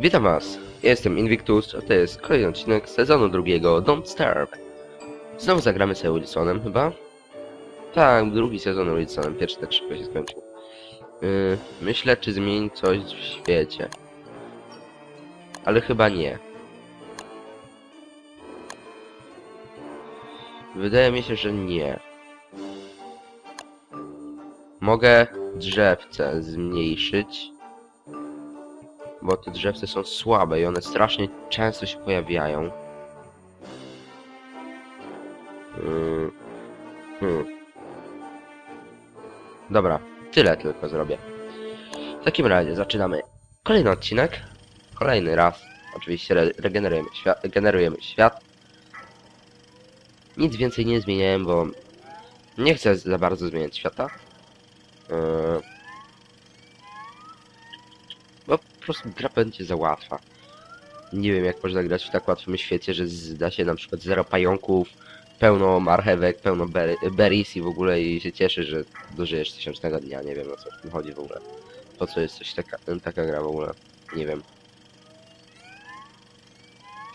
Witam was, jestem Invictus, a to jest kolejny odcinek sezonu drugiego Don't Starve. Znowu zagramy sobie Wilsonem chyba? Tak, drugi sezon Wilsonem, pierwszy tak szybko się skończył. Yy, myślę, czy zmieni coś w świecie. Ale chyba nie. Wydaje mi się, że nie. Mogę drzewce zmniejszyć bo te drzewce są słabe i one strasznie często się pojawiają. Hmm. Dobra, tyle tylko zrobię. W takim razie zaczynamy kolejny odcinek. Kolejny raz. Oczywiście re regenerujemy świat, świat. Nic więcej nie zmieniałem, bo nie chcę za bardzo zmieniać świata. Yy, bo po prostu gra będzie za łatwa. Nie wiem jak można grać w tak łatwym świecie, że zda się na przykład zero pająków, pełno marchewek, pełno ber berries i w ogóle i się cieszy, że dożyjesz tysiącznego dnia. Nie wiem o co w tym chodzi w ogóle. Po co jest coś taka, taka gra w ogóle? Nie wiem.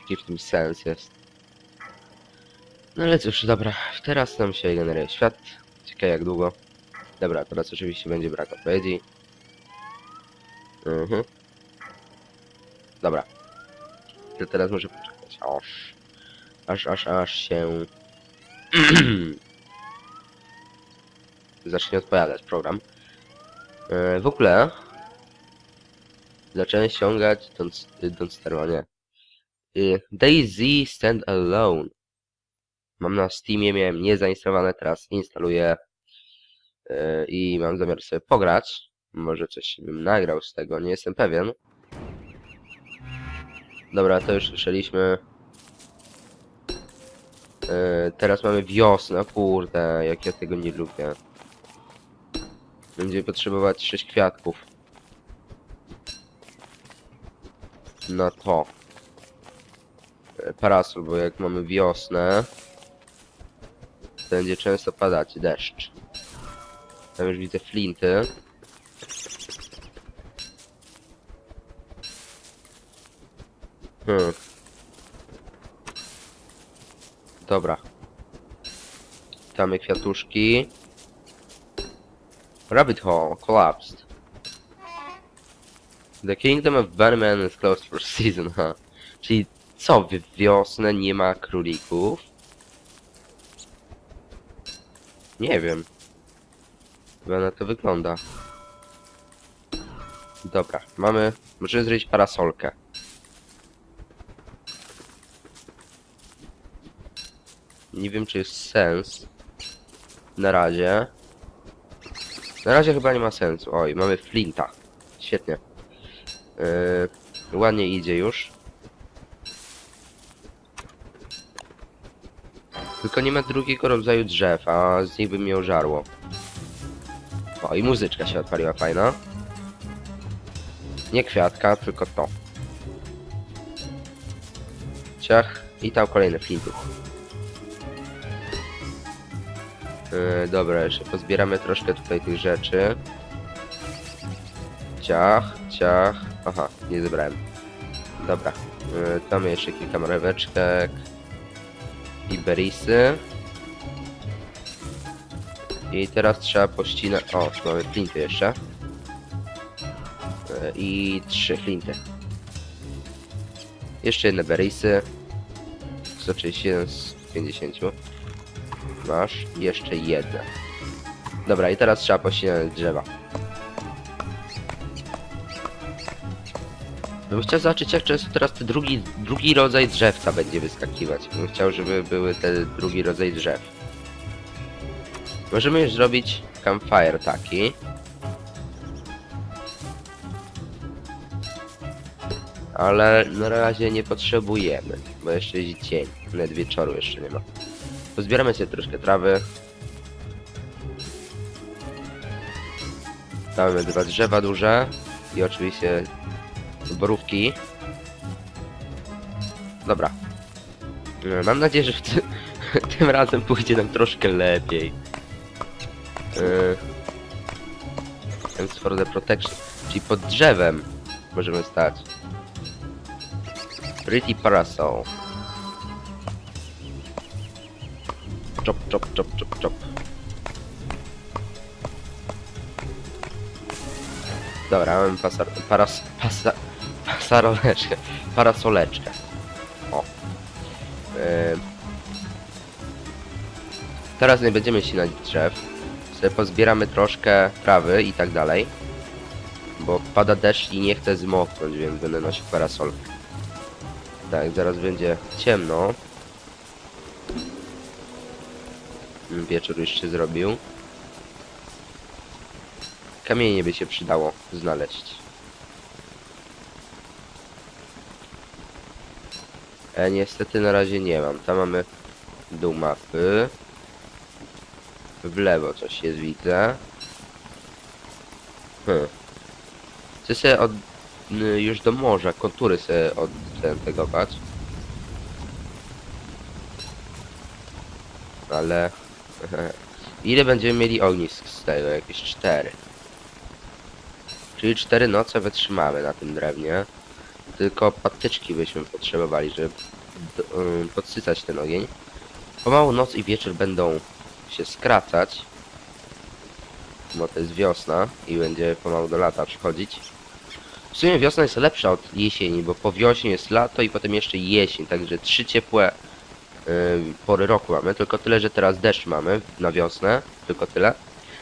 Jaki w tym sens jest? No ale cóż, dobra. Teraz nam się generuje świat. Ciekawe jak długo. Dobra, teraz oczywiście będzie brak odpowiedzi. Mhm. Dobra. To teraz może poczekać. Aż. Aż, aż, aż się. Zacznie odpowiadać program. E, w ogóle. Zacząłem ściągać Don't, don't nie. Y, Daisy Stand Alone. Mam na Steamie, miałem niezainstalowane, teraz instaluję. E, I mam zamiar sobie pograć. Może coś bym nagrał z tego, nie jestem pewien. Dobra, to już słyszeliśmy. Yy, teraz mamy wiosnę, kurde, jak ja tego nie lubię. Będziemy potrzebować 6 kwiatków. Na to. Yy, Parasol, bo jak mamy wiosnę, będzie często padać deszcz. Tam już widzę flinty. Hmm. Dobra. Witamy kwiatuszki. Rabbit hole collapsed. The kingdom of Bunnyman is closed for season, ha. Czyli co, w wiosnę nie ma królików? Nie wiem. Chyba na to wygląda. Dobra, mamy... Możemy zrobić parasolkę. Nie wiem, czy jest sens. Na razie. Na razie chyba nie ma sensu. Oj, mamy flinta. Świetnie. Yy, ładnie idzie już. Tylko nie ma drugiego rodzaju drzew, a z nich by mnie żarło. O, i muzyczka się odpaliła fajna. Nie kwiatka, tylko to. Ciach. I tam kolejny flintów. Yy, dobra, jeszcze pozbieramy troszkę tutaj tych rzeczy. Ciach, ciach. Aha, nie zebrałem. Dobra. Yy, tam jeszcze kilka mareweczek. I berisy. I teraz trzeba pościnać... O, mamy flinty jeszcze. Yy, I trzy flinty. Jeszcze jedne berisy. 131 z 50. Masz jeszcze jedne. Dobra, i teraz trzeba pościnać drzewa. Bym chciał zobaczyć, jak często teraz ten drugi, drugi rodzaj drzewca będzie wyskakiwać. Bym chciał, żeby były te drugi rodzaj drzew. Możemy już zrobić campfire taki. Ale na razie nie potrzebujemy, bo jeszcze jest dzień. Nawet wieczoru jeszcze nie ma. Pozbieramy sobie troszkę trawy. Mamy dwa drzewa duże i oczywiście borówki. Dobra. Mam nadzieję, że ty tym razem pójdzie nam troszkę lepiej. Yy. Thanks for the protection. Czyli pod drzewem możemy stać. Pretty Parasol. Chop, chop, chop, chop. Dobra, mamy pasar, paras, pasa, pasaroleczkę, parasoleczkę. O. Teraz nie będziemy ścinać drzew. Sobie pozbieramy troszkę trawy i tak dalej. Bo pada deszcz i nie chcę zmoknąć, więc będę nosił parasol. Tak, zaraz będzie ciemno. Wieczór już się zrobił. Kamienie by się przydało znaleźć. E, niestety na razie nie mam. Tam mamy dół mapy. W lewo coś jest widzę. Hmm. Chcę sobie od, y, już do morza kontury sobie od ten, tego bać. Ale... Ile będziemy mieli ognisk z tego? Jakieś cztery. Czyli cztery noce wytrzymamy na tym drewnie. Tylko patyczki byśmy potrzebowali, żeby y, podsycać ten ogień. Pomału noc i wieczór będą się skracać. Bo to jest wiosna i będzie pomału do lata przychodzić. W sumie wiosna jest lepsza od jesieni, bo po wiośnie jest lato i potem jeszcze jesień, także trzy ciepłe pory roku mamy, tylko tyle, że teraz deszcz mamy na wiosnę, tylko tyle.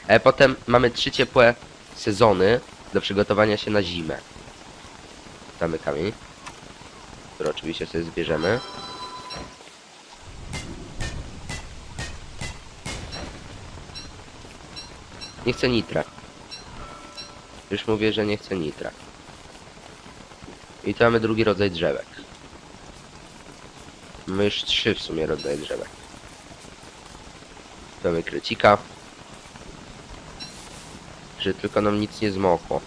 E, potem mamy trzy ciepłe sezony do przygotowania się na zimę. Damy kamień, który oczywiście sobie zbierzemy. Nie chcę nitra. Już mówię, że nie chcę nitra. I tu mamy drugi rodzaj drzewek. Mamy już trzy w sumie rodzaje drzewek. Mamy krecika. Że tylko nam nic nie zmokło.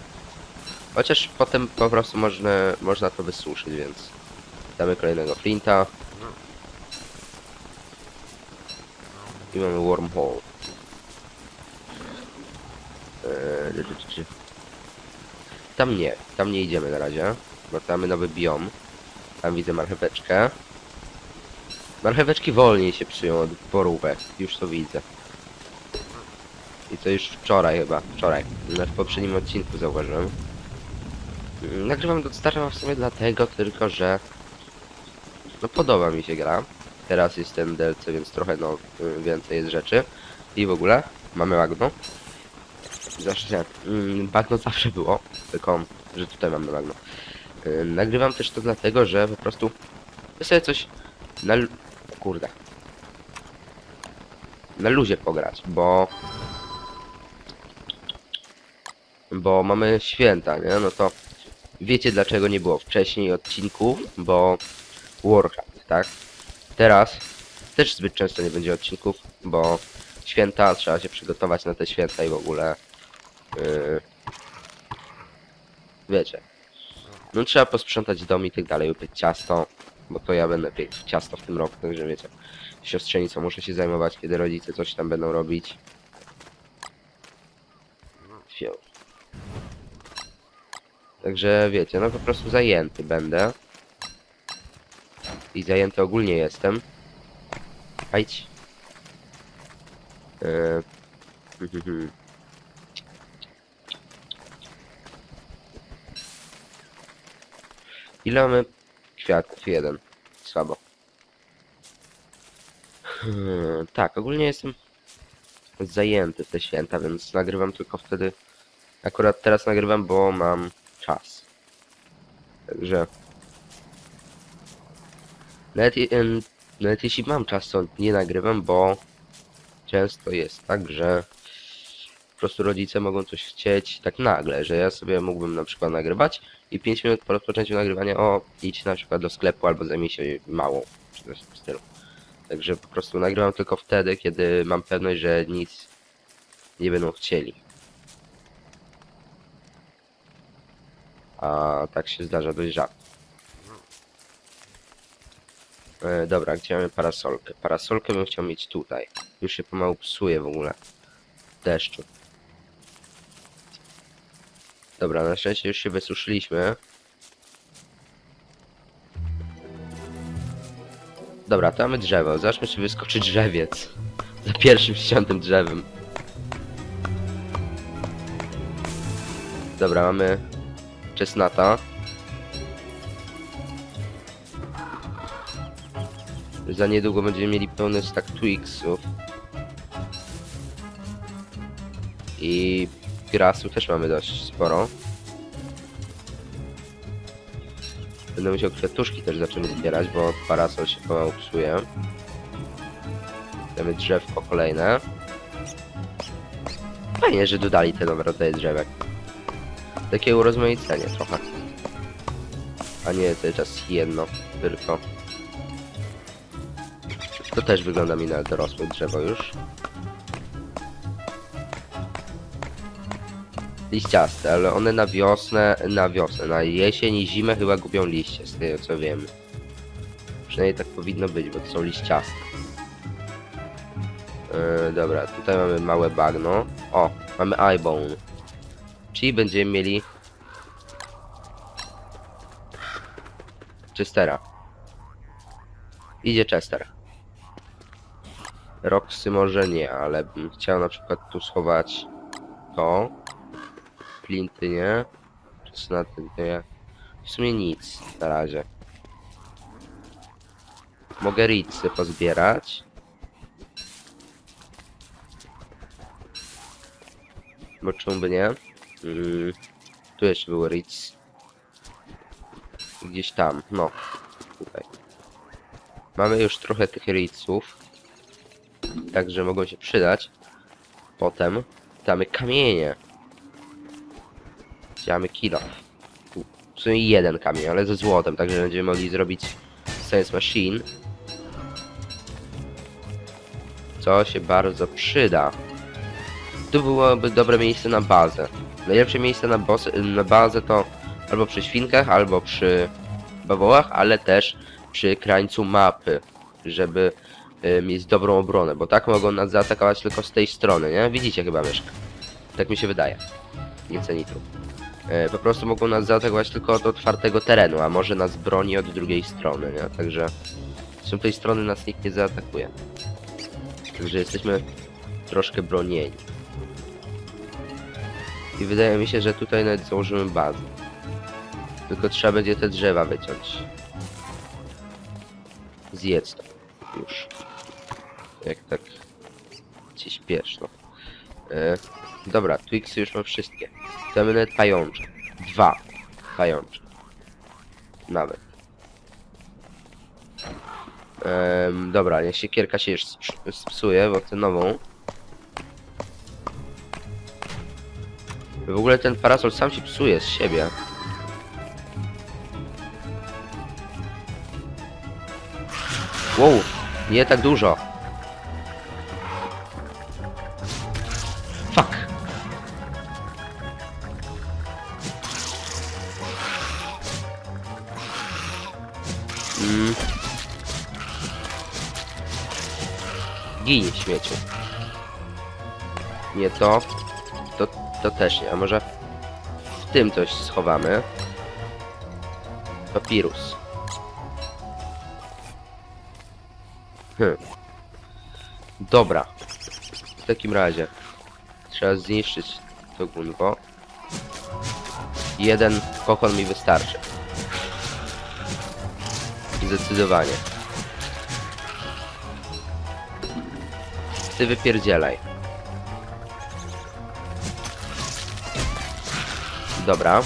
Chociaż potem po prostu można, można to wysuszyć, więc... Damy kolejnego flinta. I mamy wormhole. Eee. Tam nie, tam nie idziemy na razie, bo tam mamy nowy biom. Tam widzę marcheweczkę. Marcheweczki wolniej się przyją od borówek, już to widzę. I to już wczoraj chyba, wczoraj, w poprzednim odcinku zauważyłem. Nagrywam do Starwa w sumie dlatego tylko, że no podoba mi się gra. Teraz jest ten DLC, więc trochę no więcej jest rzeczy. I w ogóle mamy bagno. Zawsze mm, bagno zawsze było, tylko że tutaj mamy bagno. Y, Nagrywam też to dlatego, że po prostu sobie coś na kurde na luzie pograć, bo bo mamy święta, nie? No to wiecie dlaczego nie było wcześniej odcinków, bo Warcraft, tak? Teraz też zbyt często nie będzie odcinków, bo święta, trzeba się przygotować na te święta i w ogóle yy, wiecie. No trzeba posprzątać dom i tak dalej, upiec ciasto, bo to ja będę piekł ciasto w tym roku, także wiecie. Siostrzenicą muszę się zajmować, kiedy rodzice coś tam będą robić. Fiu. Także wiecie, no po prostu zajęty będę. I zajęty ogólnie jestem. Hajdź. Hmm, hmm. Ile mamy kwiatków? Jeden. Słabo. Hmm, tak, ogólnie jestem zajęty w te święta, więc nagrywam tylko wtedy. Akurat teraz nagrywam, bo mam czas. Także. Nawet, nawet jeśli mam czas, to nie nagrywam, bo często jest tak, że po prostu rodzice mogą coś chcieć tak nagle, że ja sobie mógłbym na przykład nagrywać i 5 minut po rozpoczęciu nagrywania, o, idź na przykład do sklepu albo zajmij się małą, czy coś w stylu. Także po prostu nagrywam tylko wtedy, kiedy mam pewność, że nic nie będą chcieli. A tak się zdarza dość rzadko. E, dobra, gdzie mamy parasolkę? Parasolkę bym chciał mieć tutaj. Już się pomału psuje w ogóle. Deszczu. Dobra, na szczęście już się wysuszyliśmy. Dobra, to mamy drzewo. Zobaczmy, czy wyskoczy drzewiec. Za pierwszym ściątym drzewem. Dobra, mamy czesnata. Za niedługo będziemy mieli pełny stack Twixów. I pirasów też mamy dość sporo. Będę musiał kwiatuszki też zacząć zbierać, bo parasol się pomału psuje. Mamy drzewko kolejne. Fajnie, że dodali te nowe rodzaje drzewek. Takie urozmaicenie trochę. A nie cały czas jedno tylko. To też wygląda mi na dorosłe drzewo już. Liściaste, ale one na wiosnę, na wiosnę, na jesień i zimę chyba gubią liście, z tego co wiem. Przynajmniej tak powinno być, bo to są liściaste. Yy, dobra, tutaj mamy małe bagno. O, mamy eyebone. Czyli będziemy mieli... Chestera. Idzie Chester. Roxy może nie, ale bym chciał na przykład tu schować to. Flinty nie. Czesnaty nie. W sumie nic na razie. Mogę ricy pozbierać. Bo czemu by nie? Mm, tu jeszcze był Ritz. Gdzieś tam, no. Tutaj. Mamy już trochę tych Ritzów. Także mogą się przydać. Potem damy kamienie. Mamy kilo. Tu W sumie jeden kamień, ale ze złotem, także będziemy mogli zrobić Science Machine. Co się bardzo przyda. Tu byłoby dobre miejsce na bazę. Najlepsze miejsce na, na bazę to albo przy świnkach, albo przy bawołach, ale też przy krańcu mapy, żeby y, mieć dobrą obronę, bo tak mogą nas zaatakować tylko z tej strony, nie? Widzicie chyba myszkę. Tak mi się wydaje. Nie cenitu. E, po prostu mogą nas zaatakować tylko od otwartego terenu, a może nas broni od drugiej strony, nie? Także z tej strony nas nikt nie zaatakuje. Także jesteśmy troszkę bronieni. I wydaje mi się, że tutaj nawet założymy bazę. Tylko trzeba będzie te drzewa wyciąć. Zjedz to. Już. Jak tak ci śpieszno. E, dobra, Twixy już mam wszystkie. To nawet pającze. Dwa pającze. Nawet. Em, dobra, niech się kierka się już sp- spsuje, bo chcę nową. W ogóle ten parasol sam się psuje z siebie. Wow, nie tak dużo. Gin, śmieciu. Nie to. To, to też nie. A może w tym coś schowamy? Papirus. Hmm. Dobra. W takim razie trzeba zniszczyć to gunwo. Jeden kokon mi wystarczy. Zdecydowanie. Ty wypierdzielaj. Dobra.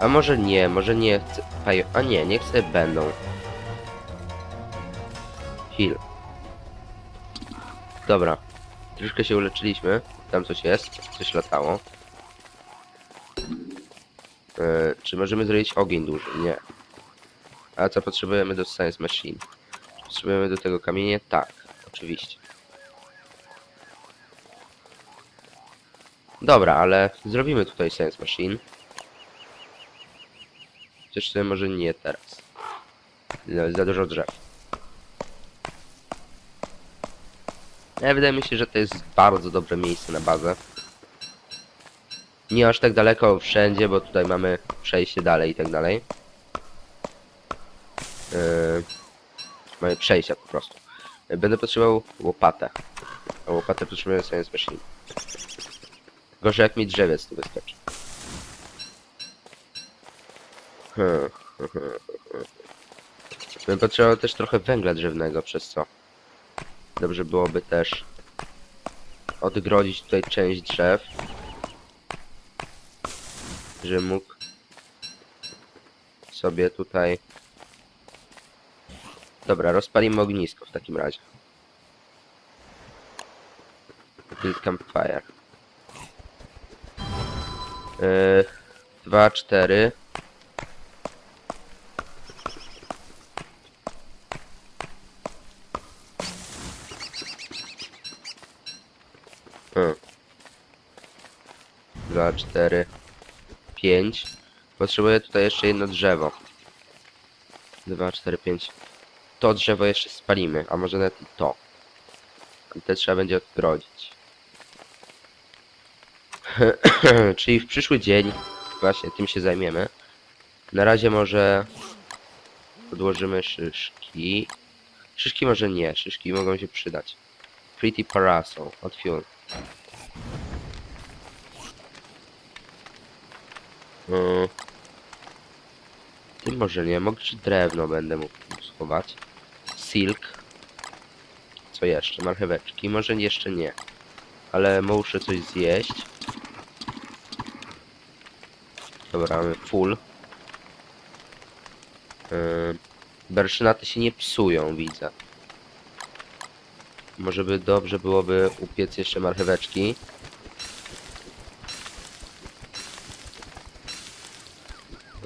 A może nie, może nie chcę. A nie, niech sobie będą. Heal. Dobra. Troszkę się uleczyliśmy. Tam coś jest. Coś latało. E, czy możemy zrobić ogień duży? Nie. A co potrzebujemy do Science Machine? Potrzebujemy do tego kamienie? Tak, oczywiście. Dobra, ale zrobimy tutaj Science Machine. Chociaż może nie teraz. Za, za dużo drzew. Ale wydaje mi się, że to jest bardzo dobre miejsce na bazę. Nie aż tak daleko wszędzie, bo tutaj mamy przejście dalej i tak dalej. Yy, mamy przejścia po prostu. Będę potrzebował łopatę. A łopatę potrzebuję sobie z machine. Gorzej jak mi drzewiec tu wyskoczy. Hmm. Bym potrzebował też trochę węgla drzewnego, przez co dobrze byłoby też odgrodzić tutaj część drzew, że mógł sobie tutaj... Dobra, rozpalimy ognisko w takim razie. Build campfire. Yy, dwa, cztery. Hmm. Dwa, cztery, pięć. Potrzebuję tutaj jeszcze jedno drzewo. Dwa, cztery, pięć. To drzewo jeszcze spalimy, a może nawet to. I te trzeba będzie odgrodzić. Czyli w przyszły dzień właśnie tym się zajmiemy. Na razie może podłożymy szyszki. Szyszki może nie, szyszki mogą się przydać. Pretty Parasol od Fuel. Yy. Tym może nie, mogę czy drewno będę mógł schować. Silk. Co jeszcze? Marcheweczki. Może jeszcze nie. Ale muszę coś zjeść. Dobra, mamy full. Yy. Berszynaty się nie psują, widzę. Może by dobrze byłoby upiec jeszcze marcheweczki.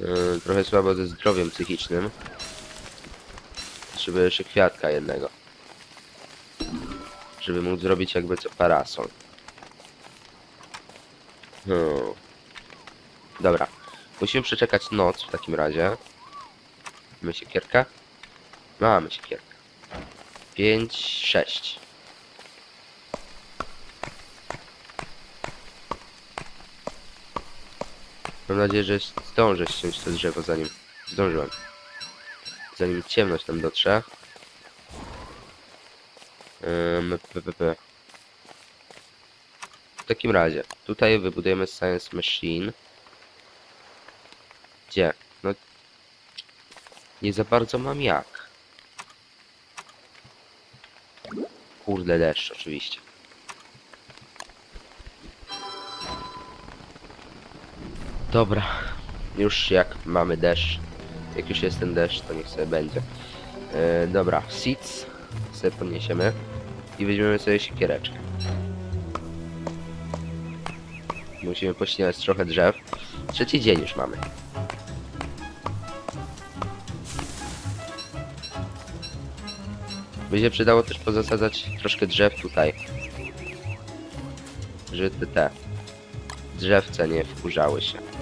Yy, trochę słabo ze zdrowiem psychicznym. Trzeba jeszcze kwiatka jednego. Żeby móc zrobić jakby co parasol. Hmm. Dobra. Musimy przeczekać noc w takim razie. Mamy siekierkę? Mamy siekierkę. 5, 6. Mam nadzieję, że zdążę ściąć to drzewo zanim zdążyłem. Zanim ciemność tam dotrze. Ym, p, p, p. W takim razie, tutaj wybudujemy Science Machine. Gdzie? No... Nie za bardzo mam jak. Kurde deszcz, oczywiście. Dobra, już jak mamy deszcz, jak już jest ten deszcz, to niech sobie będzie. E, dobra, seeds sobie podniesiemy i weźmiemy sobie siekiereczkę. Musimy pościnać trochę drzew. Trzeci dzień już mamy. By się przydało też pozasadzać troszkę drzew tutaj. Żeby te, te drzewce nie wkurzały się.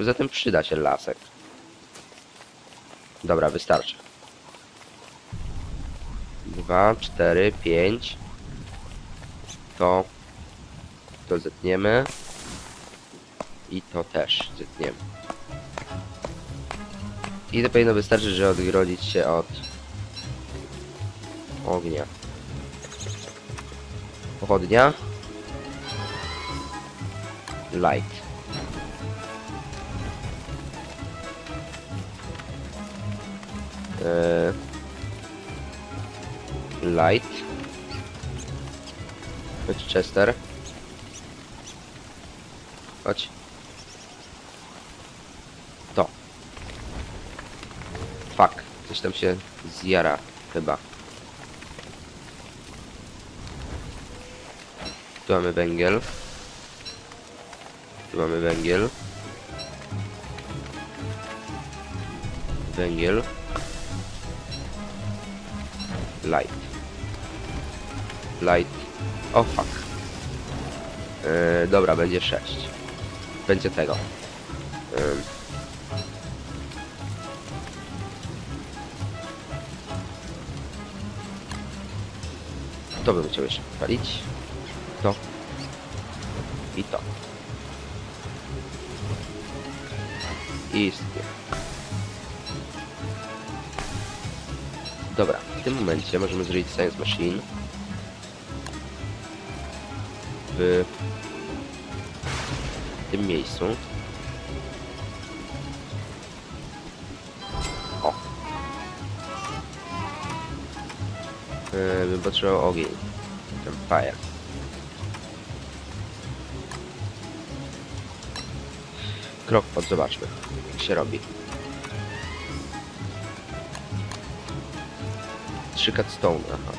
Poza tym przyda się lasek. Dobra, wystarczy. Dwa, cztery, pięć. To. To zetniemy. I to też zetniemy. I to powinno wystarczyć, żeby odgrodzić się od ognia. Pochodnia. Light. Light. Chodź Chester. Chodź. To. Fuck. Coś tam się zjara chyba. Tu mamy węgiel. Tu mamy węgiel. Węgiel. Light. Light. O fuck. Yy, dobra, będzie 6. Będzie tego. Yy. To bym chciał jeszcze palić. To. I to. I. Dobra, w tym momencie możemy zrobić Science Machine. W tym miejscu. O. Yy, bym potrzebował ogień. Ten fire. Krok pod, zobaczmy, jak się robi. Trzy cutstone, aha.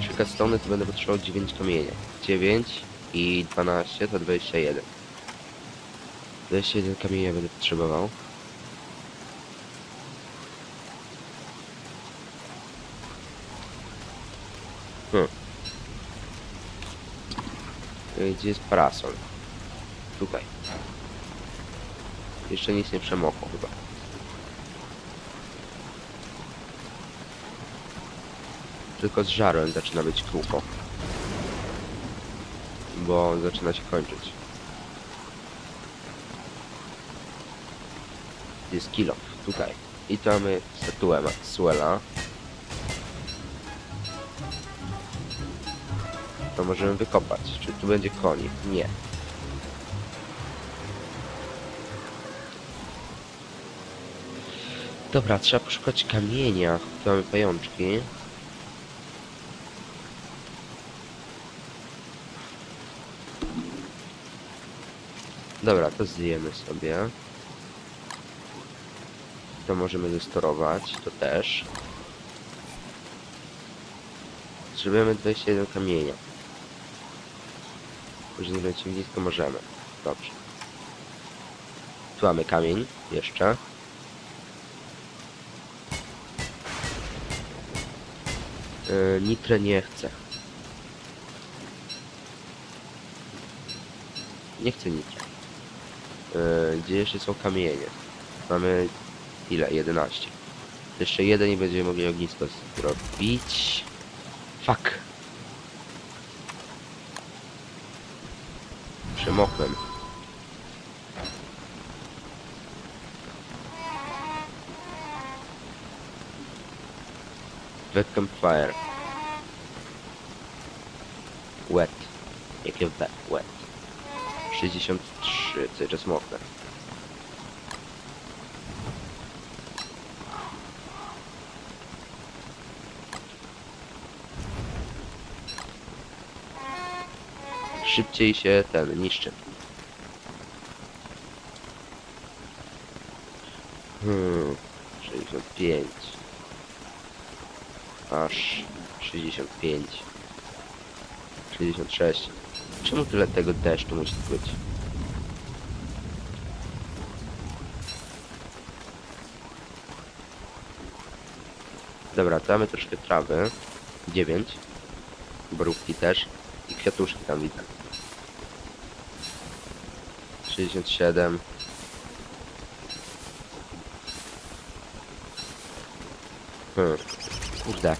Trzy cutstone to będę potrzebował 9 kamienia. 9 i 12 to 21. 21 kamienia będę potrzebował. Hmm. Y, Gdzie jest parasol? Tutaj. Jeszcze nic nie przemokło chyba. Tylko z żarem zaczyna być kółko. Bo zaczyna się kończyć. Jest kill tutaj. I to mamy statuę Maxwella. To możemy wykopać. Czy tu będzie konik? Nie. Dobra, trzeba poszukać kamienia. Tu mamy pajączki. Dobra, to zjemy sobie. To możemy zestorować, to też. Potrzebujemy 21 kamienia. Nie będzie blisko, możemy. Dobrze. Tu mamy kamień, jeszcze. Yy, nitre nie chcę. Nie chcę nitre. Yy, gdzie jeszcze są kamienie? Mamy ile? 11. Jeszcze jeden i będziemy mogli ognisko zrobić. Fuck. Przemokłem. Wet campfire. Wet. Jakie wet? Wet. 63, cały czas mokre. Szybciej się ten niszczy. Hmm, 65. Aż 65. 66. Czemu tyle tego deszczu musi być? Dobra, damy troszkę trawy. 9. Borówki też. I kwiatuszki tam widzę. 67. Hmm. Kurde.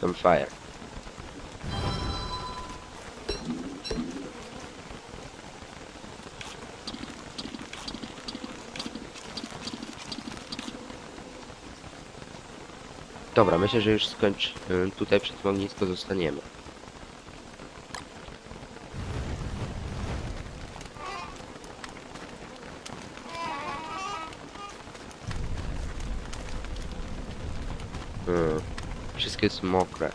Tam fire. Dobra, myślę, że już skończ... y, Tutaj przy tym ognisku zostaniemy. Hmm. Wszystkie jest mokre.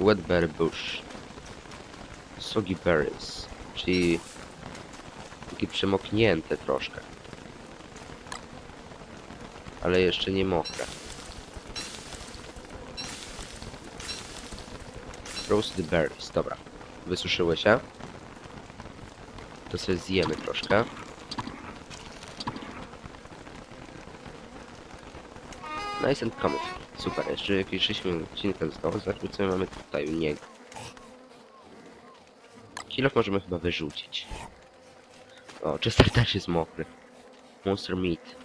Wetberry bush. Soggy berries. Czyli... Takie przemoknięte troszkę. Ale jeszcze nie mokre. Roasted berries, dobra. Wysuszyły się. To sobie zjemy troszkę. Nice and comfy. Super, jeszcze jakieś 6 minut odcinka zostało. Zobaczmy co my mamy tutaj u niego. Kilof możemy chyba wyrzucić. O, Chester też jest mokry. Monster Meat.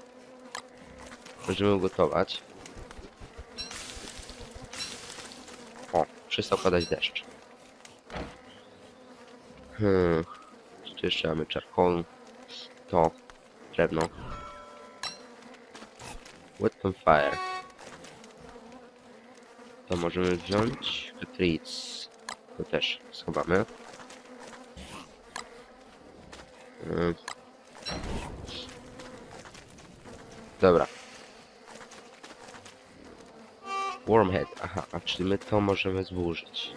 Możemy ugotować. O, przestał padać deszcz. Hmm. Tu jeszcze mamy? Charcoal. To. Drewno. Wet Fire. To możemy wziąć. Treats. To też schowamy. Hmm. Dobra. Wormhead, aha, a czy my to możemy zburzyć?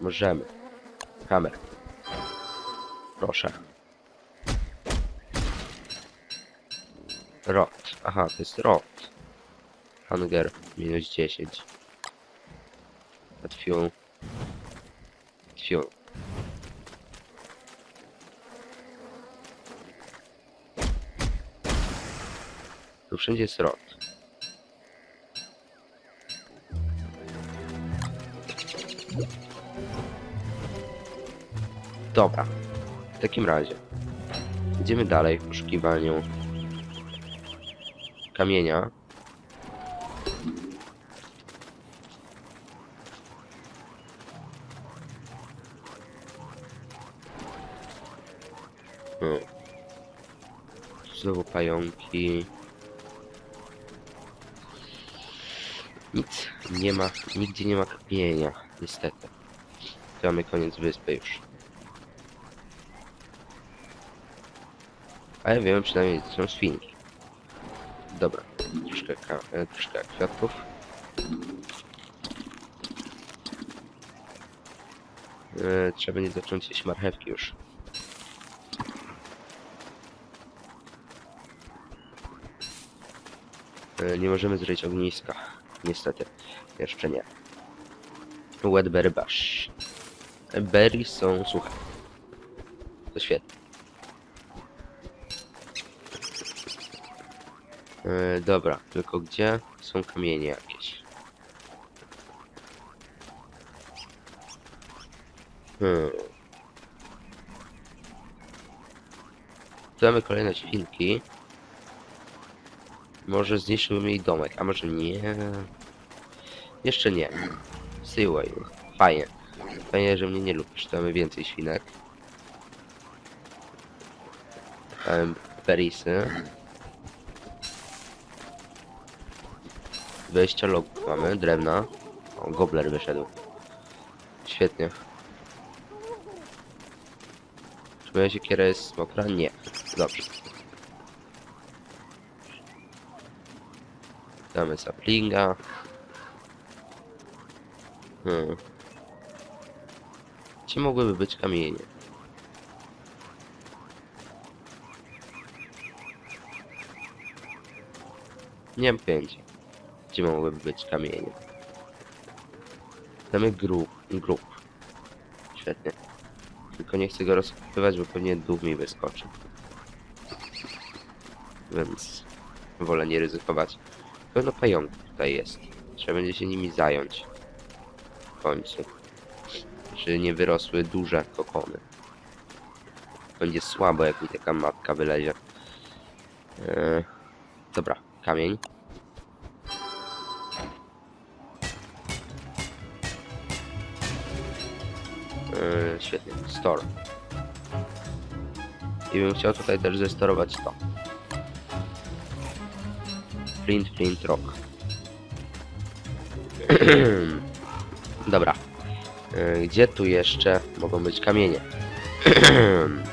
Możemy. Hammer. Proszę. Rot. Aha, to jest rot. Hunger minus 10. Add fuel. Add fuel. Tu wszędzie jest rot. Dobra. W takim razie. Idziemy dalej w poszukiwaniu kamienia. Hmm. Znowu pająki. Nic. Nie ma. Nigdzie nie ma kamienia. Niestety. Mamy koniec wyspy już. Ale wiemy przynajmniej, że są świnki. Dobra. Troszkę, e, troszkę kwiatków. E, trzeba będzie zacząć jeść marchewki już. E, nie możemy zrobić ogniska. Niestety. Jeszcze nie. Wetberry Bush. E, Berry są suche. To świetnie. E, dobra, tylko gdzie są kamienie jakieś? Hmm. Tu mamy kolejne świnki. Może zniszczyłbym jej domek, a może nie. Jeszcze nie. Syłaj. Fajnie. Fajnie, że mnie nie lubisz. Tu mamy więcej świnek. Dałem perisy. 20 logów mamy, drewna. O, gobler wyszedł. Świetnie. Czy moja siekiera jest mokra? Nie. Dobrze. Damy saplinga. Hmm. Gdzie mogłyby być kamienie? Nie mam pojęcia. Gdzie mogłyby być kamienie? Damy grup. grup. Świetnie. Tylko nie chcę go rozkopywać, bo pewnie dół mi wyskoczy. Więc wolę nie ryzykować. Pełno pająków tutaj jest. Trzeba będzie się nimi zająć. W końcu. Czy nie wyrosły duże kokony. Będzie słabo, jak mi taka matka wylezie. Eee, dobra, kamień. Yy, świetnie, store. I bym chciał tutaj też zestorować to. Flint, flint, rock. Dobra. Yy, gdzie tu jeszcze mogą być kamienie?